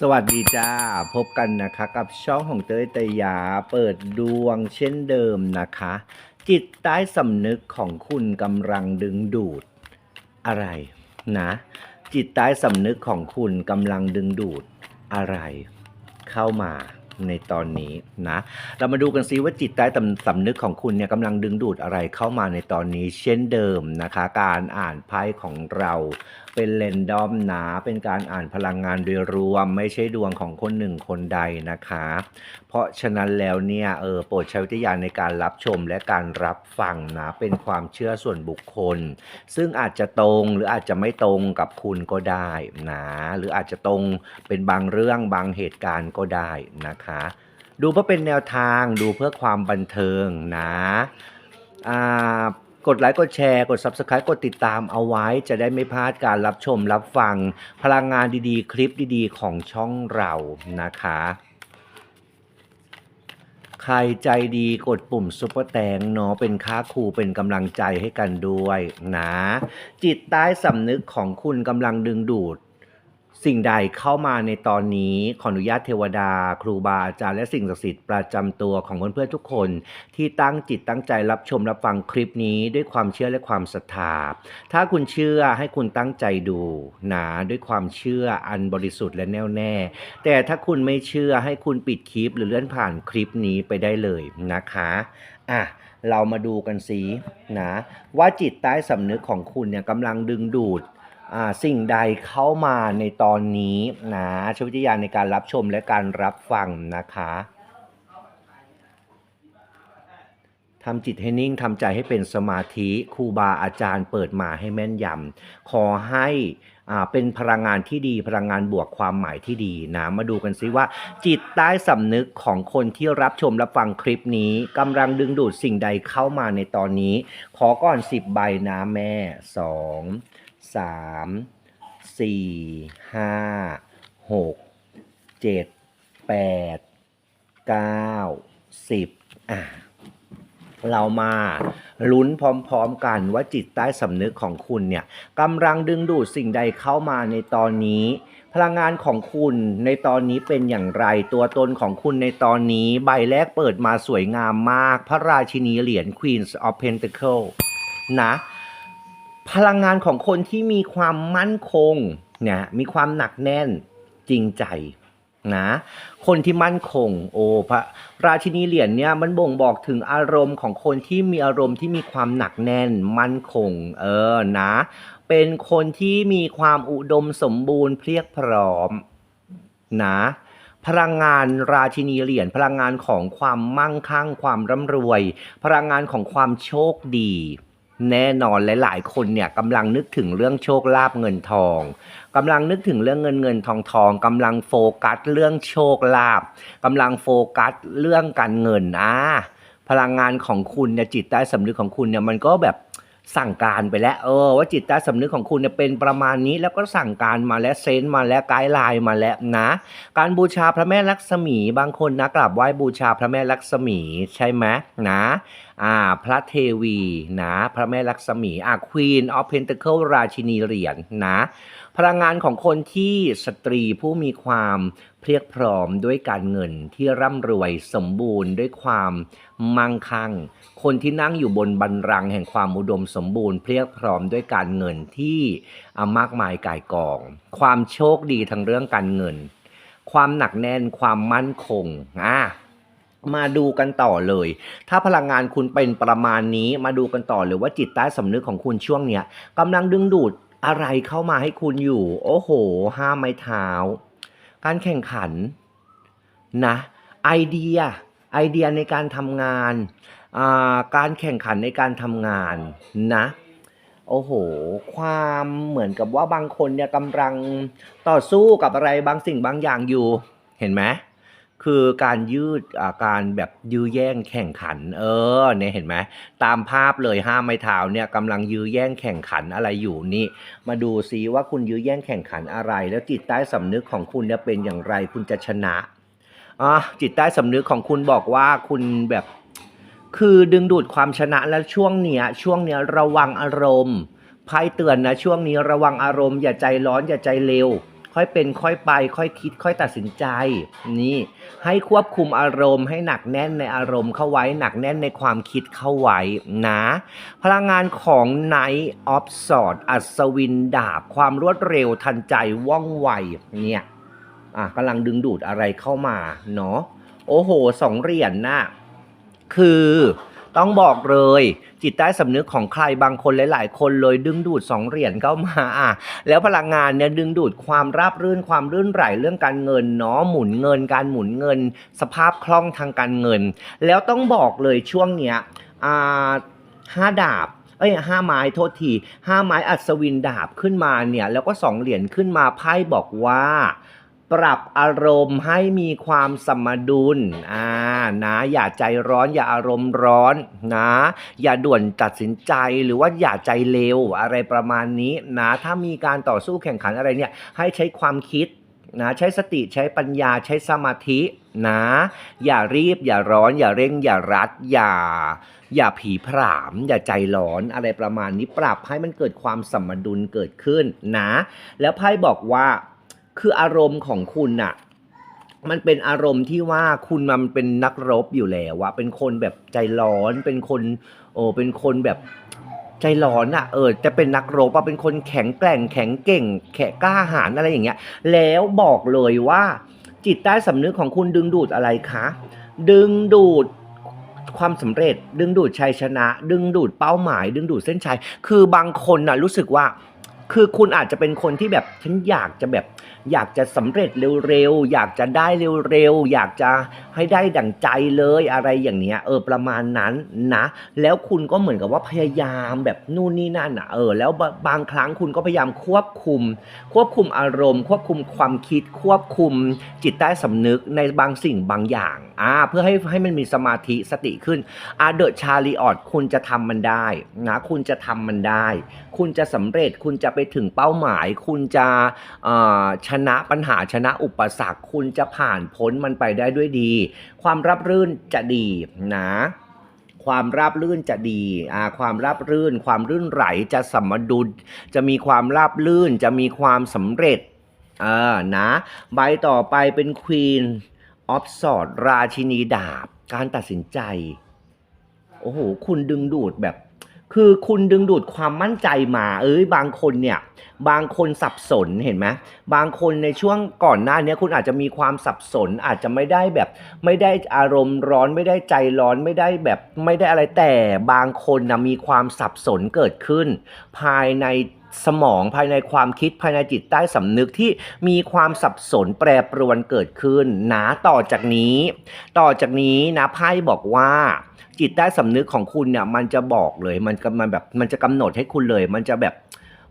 สวัสดีจ้า พบกันนะคะกับช่องของเต้ยเตยยาเปิดดวงเช่นเดิมนะคะ จิตใต้สำนึกของคุณกำลังดึงดูดอะไรนะ จิตใต้สำนึกของคุณกำลังดึงดูดอะไร เข้ามาในตอนนี้นะ เรามาดูกันซิว่าจิตใต้สำนึกของคุณเนี่ยกำลังดึงดูดอะไรเข้ามาในตอนนี้ เช่นเดิมนะคะ การอ่านไพ่ของเรา เป็นเรนดอมหนะเป็นการอ่านพลังงานโดยรวม ไม่ใช่ดวงของคนหนึ่งคนใดนะคะ เพราะฉะนั้นแล้วเนี่ยเออโปรดใช้วิทยาในการรับชมและการรับฟังนะเป็นความเชื่อส่วนบุคคล ซึ่งอาจจะตรงหรืออาจจะไม่ตรงกับคุณก็ได้นะหรืออาจจะตรงเป็นบางเรื่องบางเหตุการณ์ก็ได้นะคะ ดูเพื่อเป็นแนวทางดูเพื่อความบันเทิงนะอ่า กดไลค์กดแชร์กด Subscribe กดติดตามเอาไว้ จะได้ไม่พลาดการรับชมรับฟังพลังงานดีๆ คลิปดีๆ ของช่องเรานะคะ ใครใจดีกดปุ่มซุปเปอร์แตงเนาะเป็นค่าครูเป็นกำลังใจให้กันด้วยนะ จิตใต้สำนึกของคุณกำลังดึงดูด สิ่งใดเข้ามาในตอนนี้ขออนุญาตเทวดา ครูบาอาจารย์และสิ่งศักดิ์สิทธิ์ประจำตัวของเพื่อนๆทุกคน ที่ตั้งจิตตั้งใจรับชมรับฟังคลิปนี้ด้วยความเชื่อและความศรัทธา ถ้าคุณเชื่อให้คุณตั้งใจดูนะด้วยความเชื่ออันบริสุทธิ์และแน่วแน่ แต่ถ้าคุณไม่เชื่อให้คุณปิดคลิปหรือเลื่อนผ่านคลิปนี้ไปได้เลยนะคะอะเรามาดูกันสินะว่าจิตใต้สำนึกของคุณเนี่ยกำลังดึงดูด สิ่งใดเข้ามาในตอนนี้นะชวิทยาในการรับชมและการรับฟังนะคะทำจิตให้นิ่งทำใจให้เป็นสมาธิครูบาอาจารย์เปิดมาให้แม่นยำขอให้อ่าเป็นพลังงานที่ดีพลังงานบวกความหมายที่ดีนะมาดูกันซิว่า จิตใต้สำนึกของคนที่รับชมรับฟังคลิปนี้กำลังดึงดูดสิ่งใดเข้ามาในตอนนี้ ขอก่อน 10 ใบนะแม่สอง สามสี่ห้าหกเจ็ดแปดเก้าสิบอะเรามาลุ้นพร้อมๆกันว่าจิตใต้สำนึกของคุณเนี่ยกำลังดึงดูดสิ่งใดเข้ามาในตอนนี้ พลังงานของคุณในตอนนี้เป็นอย่างไร ตัวตนของคุณในตอนนี้ ใบแรกเปิดมาสวยงามมาก พระราชินีเหรียญ Queen of Pentacle นะ พลังงานของคนที่มีความมั่นคงเนี่ยมีความหนักแน่นจริงใจนะคนที่มั่นคงโอ้พระราชินีเหรียญเนี่ยมันบ่งบอกถึงอารมณ์ของคนที่มีอารมณ์ที่มีความหนักแน่นมั่นคงเออนะเป็นคนที่มีความอุดมสมบูรณ์เพียบพร้อมนะพลังงานราชินีเหรียญพลังงานของความมั่งคั่งความร่ำรวย พลังงานของความโชคดี แน่นอนหลาย ๆ คนเนี่ยกำลังนึกถึงเรื่องโชคลาภเงินทองกำลังนึกถึงเรื่องเงินเงินทองทองกำลังโฟกัสเรื่องโชคลาภกำลังโฟกัสเรื่องการเงินอ่าพลังงานของคุณเนี่ยจิตใต้สำนึกของคุณเนี่ยมันก็แบบ สั่งการไปแล้วเออว่าจิตใต้สำนึกของคุณเนี่ยเป็นประมาณนี้แล้วก็สั่งการมาแล้วเซนต์มาแล้วไกด์ไลน์มาแล้วนะ การบูชาพระแม่ลักษมีบางคนนะกราบไหว้บูชาพระแม่ลักษมีใช่ไหมนะอ่าพระเทวีนะพระแม่ลักษมีอ่าควีนออฟเพนเทเคิลราชินีเหรียญนะ พลังงานของคนที่สตรีผู้มีความเพียบพร้อมด้วยการเงินที่ร่ำรวยสมบูรณ์ด้วยความมั่งคั่ง คนที่นั่งอยู่บนบันรังแห่งความอุดมสมบูรณ์เพียบพร้อมด้วยการเงินที่อมากมายกายกอง ความโชคดีทางเรื่องการเงิน ความหนักแน่นความมั่นคงอะมาดูกันต่อเลย ถ้าพลังงานคุณเป็นประมาณนี้ มาดูกันต่อเลยว่าจิตใต้สำนึกของคุณช่วงเนี้ยกำลังดึงดูด อะไรเข้ามาให้คุณอยู่ โอ้โห ห้ามไม้เท้า การแข่งขันนะไอเดียไอเดียในการทำงานอ่าการแข่งขันในการทำงานนะ โอ้โห ความเหมือนกับว่าบางคนเนี่ยกำลังต่อสู้กับอะไรบางสิ่งบางอย่างอยู่ เห็นไหม คือการยืดอ่าการแบบยื้อแย่งแข่งขัน เออเนี่ยเห็นไหมตามภาพเลยห้ามไม้เท้าเนี่ยกำลังยื้อแย่งแข่งขันอะไรอยู่นี่ มาดูซิว่าคุณยื้อแย่งแข่งขันอะไร แล้วจิตใต้สำนึกของคุณเนี่ยเป็นอย่างไรคุณจะชนะอะจิตใต้สำนึกของคุณบอกว่าคุณแบบคือดึงดูดความชนะแล้วช่วงเนี้ยช่วงเนี้ยระวังอารมณ์ไพ่เตือนนะช่วงนี้ระวังอารมณ์อย่าใจร้อนอย่าใจเร็ว ค่อยเป็นค่อยไป ค่อยคิด ค่อยตัดสินใจ นี่ให้ควบคุมอารมณ์ ให้หนักแน่นในอารมณ์เข้าไว้ หนักแน่นในความคิดเข้าไว้นะ พลังงานของ Night of Swords อัศวินดาบ ความรวดเร็วทันใจว่องไวเนี่ยอะกำลังดึงดูดอะไรเข้ามาเนาะโอ้โหสองเหรียญน่ะคือ ต้องบอกเลย จิตใต้สำนึกของใครบางคนหลาย ๆ คนเลยดึงดูดสองเหรียญเข้ามาอะแล้วพลังงานเนี่ยดึงดูดความราบรื่นความรื่นไหลเรื่องการเงินเนาะหมุนเงิน การหมุนเงิน สภาพคล่องทางการเงิน แล้วต้องบอกเลยช่วงเนี้ยอ่าห้าดาบเอ้ยห้าไม้โทษทีห้าไม้อัศวินดาบขึ้นมาเนี่ยแล้วก็สองเหรียญขึ้นมาไพ่บอกว่า ปรับอารมณ์ให้มีความสมดุลอ่านะอย่าใจร้อนอย่าอารมณ์ร้อนนะ อย่าด่วนตัดสินใจหรือว่าอย่าใจเร็วอะไรประมาณนี้นะถ้ามีการต่อสู้แข่งขันอะไรเนี่ยให้ใช้ความคิดนะใช้สติใช้ปัญญาใช้สมาธินะ อย่ารีบอย่าร้อน อย่าเร่ง อย่ารัด อย่า อย่าผีผลาม อย่าใจร้อนอะไรประมาณนี้ปรับให้มันเกิดความสมดุลเกิดขึ้นนะ แล้วไพ่บอกว่า คืออารมณ์ของคุณน่ะ มันเป็นอารมณ์ที่ว่าคุณมันเป็นนักรบอยู่แล้วอะเป็นคนแบบใจร้อน เป็นคน โอ้เป็นคนแบบใจร้อนอะเออ จะเป็นนักรบอะเป็นคนแข็งแกร่ง แข็งเก่ง แข็งกล้าหาญอะไรอย่างเงี้ย แล้วบอกเลยว่า จิตใต้สำนึกของคุณดึงดูดอะไรคะ ดึงดูดความสำเร็จ ดึงดูดชัยชนะ ดึงดูดเป้าหมาย ดึงดูดเส้นชัย คือบางคนน่ะรู้สึกว่า คือคุณอาจจะเป็นคนที่แบบฉันอยากจะแบบ อยากจะสำเร็จเร็วๆอยากจะได้เร็วๆอยากจะให้ได้ดั่งใจเลยอะไรอย่างเนี้ยเออประมาณนั้นนะ แล้วคุณก็เหมือนกับว่าพยายามแบบนู่นนี่นั่นอะเออแล้วบางครั้งคุณก็พยายามควบคุม ควบคุมอารมณ์ ควบคุมความคิดควบคุมจิตใต้สำนึกในบางสิ่งบางอย่างอ่าเพื่อให้ให้มันมีสมาธิสติขึ้นอาเดอะชาลีออดคุณจะทำมันได้นะคุณจะทำมันได้ คุณจะสำเร็จคุณจะไปถึงเป้าหมาย คุณจะชนะปัญหาชนะอุปสรรค คุณจะผ่านพ้นมันไปได้ด้วยดี ความรับรื่นจะดีนะความราบรื่นจะดีอ่าความราบรื่น ความรื่นไหลจะสมดุล จะมีความราบรื่น จะมีความสำเร็จ เออ นะ ใบต่อไปเป็น Queen of Swords ราชินีดาบ การตัดสินใจ โอ้โห คุณดึงดูดแบบ คือคุณดึงดูดความมั่นใจมา เอ้ยบางคนเนี่ย บางคนสับสนเห็นไหมบางคนในช่วงก่อนหน้านี้คุณอาจจะมีความสับสน อาจจะไม่ได้แบบ ไม่ได้อารมณ์ร้อนไม่ได้ใจร้อนไม่ได้แบบไม่ได้อะไรแต่บางคนนะมีความสับสนเกิดขึ้น ภายในสมองภายในความคิดภายในจิตใต้สำนึกที่มีความสับสนแปรปรวนเกิดขึ้นนะต่อจากนี้ ต่อจากนี้นะไพ่บอกว่า จิตใต้สำนึกของคุณเนี่ย มันจะบอกเลย มันมันแบบมันจะกำหนดให้คุณเลย มันจะแบบ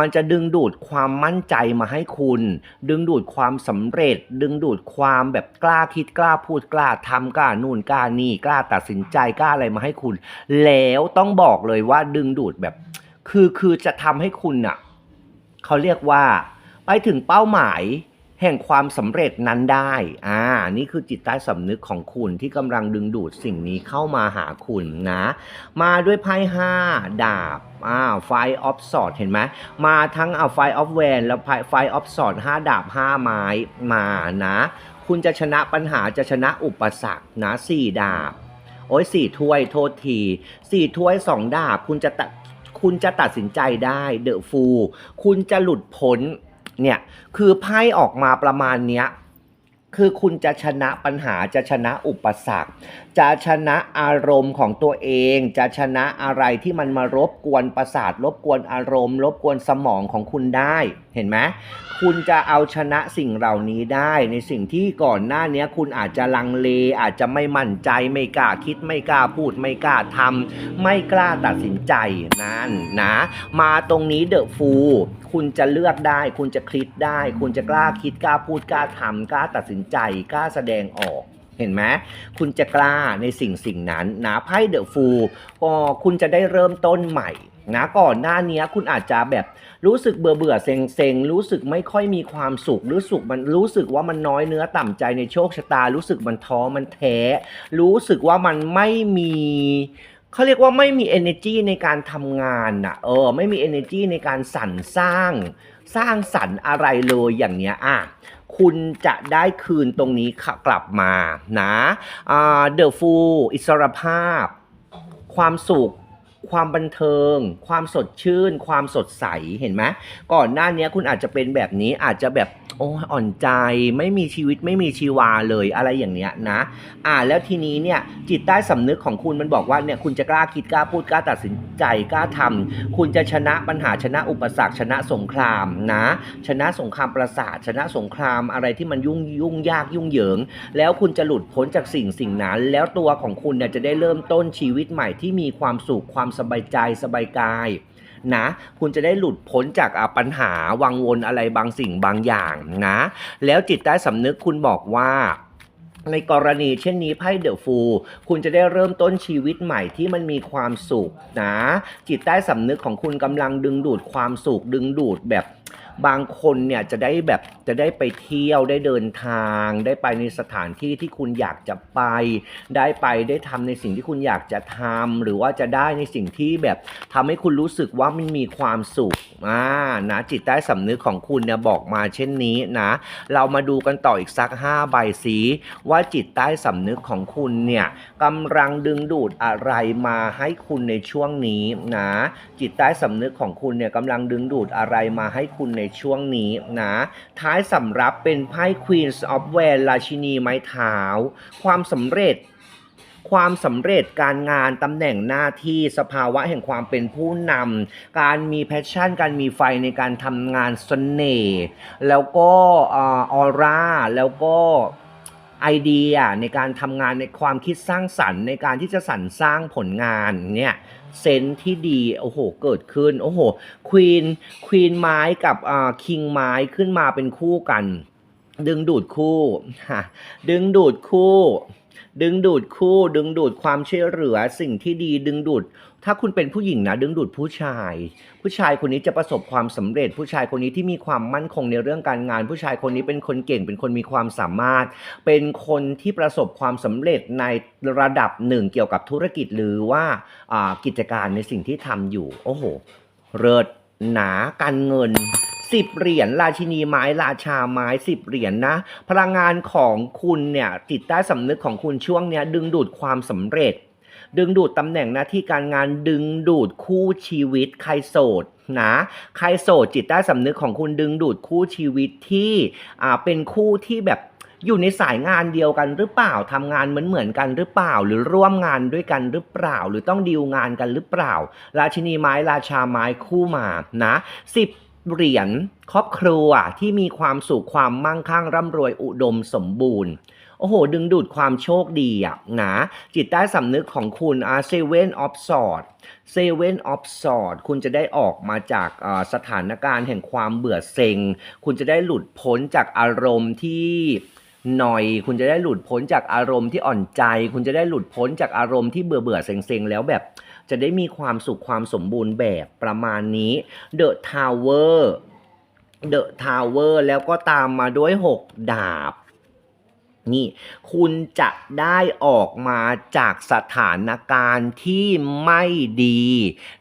มันจะดึงดูดความมั่นใจมาให้คุณ ดึงดูดความสำเร็จ ดึงดูดความแบบกล้าคิดกล้าพูดกล้าทำกล้านู่นกล้านี่กล้าตัดสินใจกล้าอะไรมาให้คุณ แล้วต้องบอกเลยว่าดึงดูดแบบ คือคือจะทำให้คุณน่ะเขาเรียกว่า ไปถึงเป้าหมาย แห่งความสำเร็จนั้นได้ อ่า นี่คือจิตใต้สำนึกของคุณที่กำลังดึงดูดสิ่งนี้เข้ามาหาคุณนะ มาด้วยไพ่ห้าดาบ อ่า ไฟออฟสอดเห็นไหม มาทั้งเอาไฟออฟแวนแล้วไฟออฟสอดห้าดาบห้าไม้มานะ คุณจะชนะปัญหาจะชนะอุปสรรคนะสี่ดาบ โอ้ยสี่ถ้วยโทษทีสี่ถ้วยสองดาบ คุณจะตัดคุณจะตัดสินใจได้เดอะฟู คุณจะหลุดพ้น เนี่ยคือไพ่ออกมาประมาณเนี้ยคือคุณจะชนะปัญหาจะชนะอุปสรรค จะชนะอารมณ์ของตัวเอง จะชนะอะไรที่มันมารบกวนประสาท รบกวนอารมณ์ รบกวนสมองของคุณได้เห็นไหมคุณจะเอาชนะสิ่งเหล่านี้ได้ ในสิ่งที่ก่อนหน้านี้คุณอาจจะลังเล อาจจะไม่มั่นใจไม่กล้าคิดไม่กล้าพูด ไม่กล้าทำไม่กล้าตัดสินใจนั่นนะ มาตรงนี้เดอะฟู คุณจะเลือกได้ คุณจะคลิกได้ คุณจะกล้าคิดกล้าพูดกล้าทำกล้าตัดสินใจกล้าแสดงออกเห็นไหมคุณจะกล้าในสิ่งสิ่งนั้นนะไพ่เดอะฟูก็คุณจะได้เริ่มต้นใหม่นะก่อนหน้านี้คุณอาจจะแบบรู้สึกเบื่อเบื่อเซ็งเซ็งรู้สึกไม่ค่อยมีความสุขรู้สึกมันรู้สึกว่ามันน้อยเนื้อต่ำใจในโชคชะตา รู้สึกมันท้อมันแท้ รู้สึกว่ามันไม่มี เขาเรียกว่าไม่มี energy ในการทำงานน่ะ เออ ไม่มี energy ในการสรรสร้าง สร้างสรรค์อะไรเลยอย่างเนี้ยอะคุณจะได้คืนตรงนี้กลับมานะอ่าเดอะฟูอิสรภาพ ความสุขความบันเทิง ความสดชื่น ความสดใสเห็นไหมก่อนหน้านี้คุณอาจจะเป็นแบบนี้อาจจะแบบ โอ้อ่อนใจไม่มีชีวิตไม่มีชีวาเลยอะไรอย่างเนี้ยนะ อ่าแล้วทีนี้เนี่ยจิตใต้สำนึกของคุณมันบอกว่าเนี่ยคุณจะกล้าคิดกล้าพูดกล้าตัดสินใจกล้าทำคุณจะชนะปัญหาชนะอุปสรรคชนะสงครามนะ ชนะสงครามประสาทชนะสงครามอะไรที่มันยุ่งยุ่งยากยุ่งเหยิง แล้วคุณจะหลุดพ้นจากสิ่งสิ่งนั้น แล้วตัวของคุณเนี่ยจะได้เริ่มต้นชีวิตใหม่ที่มีความสุขความสบายใจสบายกาย นะ คุณจะได้หลุดพ้นจากปัญหาวังวนอะไรบางสิ่งบางอย่างนะ แล้วจิตใต้สำนึกคุณบอกว่าในกรณีเช่นนี้ไพ่เดอะฟูคุณจะได้เริ่มต้นชีวิตใหม่ที่มันมีความสุขนะ จิตใต้สำนึกของคุณกำลังดึงดูดความสุขดึงดูดแบบ บางคนเนี่ยจะได้แบบจะได้ไปเที่ยวได้เดินทาง ได้ไปในสถานที่ที่คุณอยากจะไป ได้ไปได้ทำในสิ่งที่คุณอยากจะทำหรือว่าจะได้ในสิ่งที่แบบทำให้คุณรู้สึกว่ามันมีความสุขอ่านะจิตใต้สำนึกของคุณเนี่ยบอกมาเช่นนี้นะ เรามาดูกันต่ออีกสัก5ใบสีว่าจิตใต้สำนึกของคุณเนี่ยกำลังดึงดูดอะไรมาให้คุณในช่วงนี้นะจิตใต้สำนึกของคุณเนี่ยกำลังดึงดูดอะไรมาให้คุณในช่วงนี้นะ ท้ายสำรับเป็นไพ่ Queen of w a n ราชินีไม้เท้า ความสำเร็จ ความสำเร็จการงานตำแหน่งหน้าที่สภาวะแห่งความเป็นผู้นำการมีแพชชั่น การมีไฟในการทำงานเสน่ห์แล้วก็ออร่าแล้วก็ไอเดียในการทำงานในความคิดสร้างสรรค์ในการที่จะสรรสร้างผลงานเนี่ย เซนส์ที่ดีโอ้โหเกิดขึ้นโอ้โหควีนควีนไม้กับอ่าคิงไม้ขึ้นมาเป็นคู่กัน ดึงดูดคู่ดึงดูดคู่ ดึงดูดคู่ ดึงดูดความช่วยเหลือสิ่งที่ดีดึงดูด ถ้าคุณเป็นผู้หญิงนะดึงดูดผู้ชาย ผู้ชายคนนี้จะประสบความสำเร็จ ผู้ชายคนนี้ที่มีความมั่นคงในเรื่องการงาน ผู้ชายคนนี้เป็นคนเก่ง เป็นคนมีความสามารถ เป็นคนที่ประสบความสำเร็จในระดับหนึ่งเกี่ยวกับธุรกิจหรือว่ากิจการในสิ่งที่ทำอยู่ โอ้โห เริดหนาการเงินสิบเหรียญราชินีไม้ราชาไม้สิบเหรียญนะ พลังงานของคุณเนี่ยจิตใต้สำนึกของคุณช่วงเนี้ยดึงดูดความสำเร็จ ดึงดูดตำแหน่งหน้าที่การงานดึงดูดคู่ชีวิตใครโสดนะใครโสดจิตใต้สำนึกของคุณดึงดูดคู่ชีวิตที่อ่าเป็นคู่ที่แบบอยู่ในสายงานเดียวกันหรือเปล่าทำงานเหมือนเหมือนกันหรือเปล่า หรือร่วมงานด้วยกันหรือเปล่า หรือต้องดีลงานกันหรือเปล่า ราชินีไม้ราชาไม้คู่มานะสิบเหรียญครอบครัวที่มีความสุขความมั่งคั่งร่ำรวยอุดมสมบูรณ์ อ้โห ดึงดูดความโชคดีอะนะจิตใต้สำนึกของคุณอาเซเว่นออฟสอดเซเว่นออฟสอดคุณจะได้ออกมาจากสถานการณ์แห่งความเบื่อเซ็ง คุณจะได้หลุดพ้นจากอารมณ์ที่หน่อย คุณจะได้หลุดพ้นจากอารมณ์ที่อ่อนใจ คุณจะได้หลุดพ้นจากอารมณ์ที่เบื่อเบื่อเซ็งๆ แล้วแบบ จะได้มีความสุขความสมบูรณ์แบบประมาณนี้ The Tower The Tower แล้วก็ตามมาด้วย 6 ดาบ นี่คุณจะได้ออกมาจากสถานการณ์ที่ไม่ดี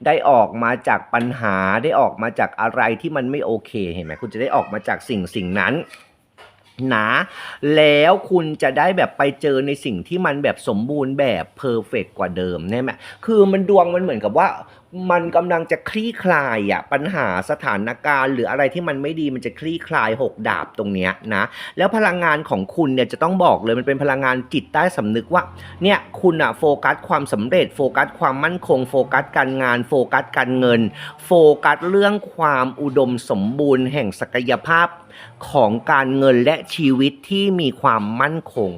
ได้ออกมาจากปัญหาได้ออกมาจากอะไรที่มันไม่โอเคเห็นไหมคุณจะได้ออกมาจากสิ่งสิ่งนั้นนะแล้วคุณจะได้แบบไปเจอในสิ่งที่มันแบบสมบูรณ์แบบเพอร์เฟกกว่าเดิมใช่ไหมคือมันดวงมันเหมือนกับว่า มันกำลังจะคลี่คลายอะปัญหาสถานการณ์ หรืออะไรที่มันไม่ดีมันจะคลี่คลายหกดาบตรงเนี้ยนะแล้วพลังงานของคุณเนี่ยจะต้องบอกเลยมันเป็นพลังงานจิตใต้สำนึกว่าเนี่ยคุณอะโฟกัสความสำเร็จโฟกัสความมั่นคง โฟกัสการงาน โฟกัสการเงิน โฟกัสเรื่องความอุดมสมบูรณ์ แห่งศักยภาพของการเงินและชีวิตที่มีความมั่นคง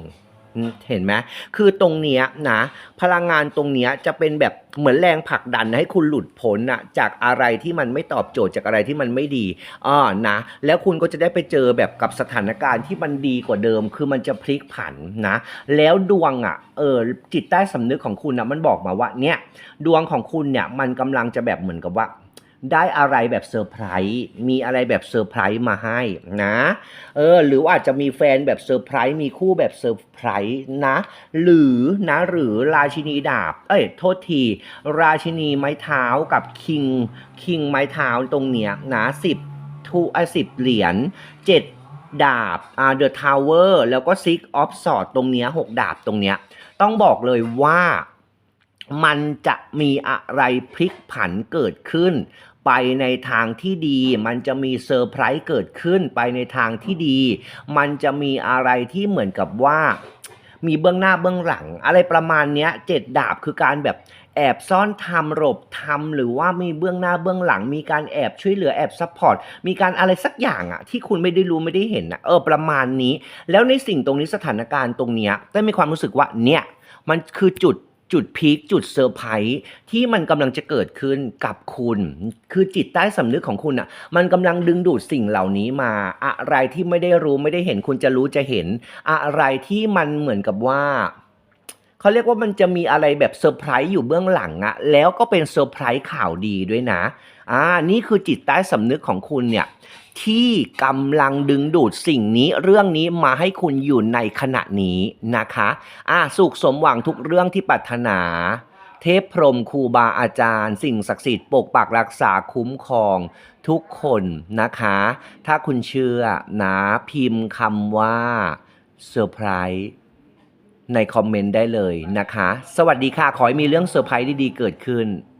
เห็นไหมคือตรงเนี้ยนะพลังงานตรงเนี้ยจะเป็นแบบเหมือนแรงผลักดันให้คุณหลุดพ้นอะจากอะไรที่มันไม่ตอบโจทย์จากอะไรที่มันไม่ดีอ่านะ แล้วคุณก็จะได้ไปเจอแบบกับสถานการณ์ที่มันดีกว่าเดิม คือมันจะพลิกผันนะ แล้วดวงอะเออจิตใต้สำนึกของคุณนะมันบอกมาว่าเนี่ยดวงของคุณเนี่ยมันกำลังจะแบบเหมือนกับว่า ได้อะไรแบบเซอร์ไพรส์มีอะไรแบบเซอร์ไพรส์มาให้นะเออหรือว่าอาจจะมีแฟนแบบเซอร์ไพรส์มีคู่แบบเซอร์ไพรส์นะ หรือนะหรือราชินีดาบ เอ้ยโทษที ราชินีไม้เท้ากับคิงคิงไม้เท้าตรงเนี้ยนะสิบทูอะสิบเหรียญเจ็ดดาบอ่าเดอะทาวเวอร์แล้วก็ซิกออฟสอดตรงเนี้ยหกดาบตรงเนี้ยต้องบอกเลยว่า มันจะมีอะไรพลิกผันเกิดขึ้น ไปในทางที่ดี มันจะมีเซอร์ไพรส์เกิดขึ้นไปในทางที่ดี มันจะมีอะไรที่เหมือนกับว่า มีเบื้องหน้าเบื้องหลัง อะไรประมาณนี้เจ็ดดาบคือการแบบแอบซ่อนทำหลบทำหรือว่ามีเบื้องหน้าเบื้องหลัง มีการแอบช่วยเหลือแอบซัพพอร์ตมีการอะไรสักอย่างอะที่คุณไม่ได้รู้ไม่ได้เห็นอะเออประมาณนี้ แล้วในสิ่งตรงนี้สถานการณ์ตรงเนี้ยได้มีความรู้สึกว่าเนี่ยมันคือจุด จุดพีคจุดเซอร์ไพรส์ที่มันกำลังจะเกิดขึ้นกับคุณ คือจิตใต้สำนึกของคุณอะ มันกำลังดึงดูดสิ่งเหล่านี้มา อะไรที่ไม่ได้รู้ไม่ได้เห็นคุณจะรู้จะเห็น อะไรที่มันเหมือนกับว่า เขาเรียกว่ามันจะมีอะไรแบบเซอร์ไพรส์อยู่เบื้องหลังอะแล้วก็เป็นเซอร์ไพรส์ข่าวดีด้วยนะอ่านี่คือจิตใต้สำนึกของคุณเนี่ยที่กำลังดึงดูดสิ่งนี้เรื่องนี้มาให้คุณอยู่ในขณะนี้นะคะอ่าสุขสมหวังทุกเรื่องที่ปรารถนา เทพพรหมครูบาอาจารย์ สิ่งศักดิ์สิทธิ์ปกปักรักษาคุ้มครองทุกคนนะคะ ถ้าคุณเชื่อนะพิมพ์คำว่าเซอร์ไพรส์ ในคอมเมนต์ได้เลยนะคะ สวัสดีค่ะ ขอให้มีเรื่องเซอร์ไพรส์ดีๆเกิดขึ้น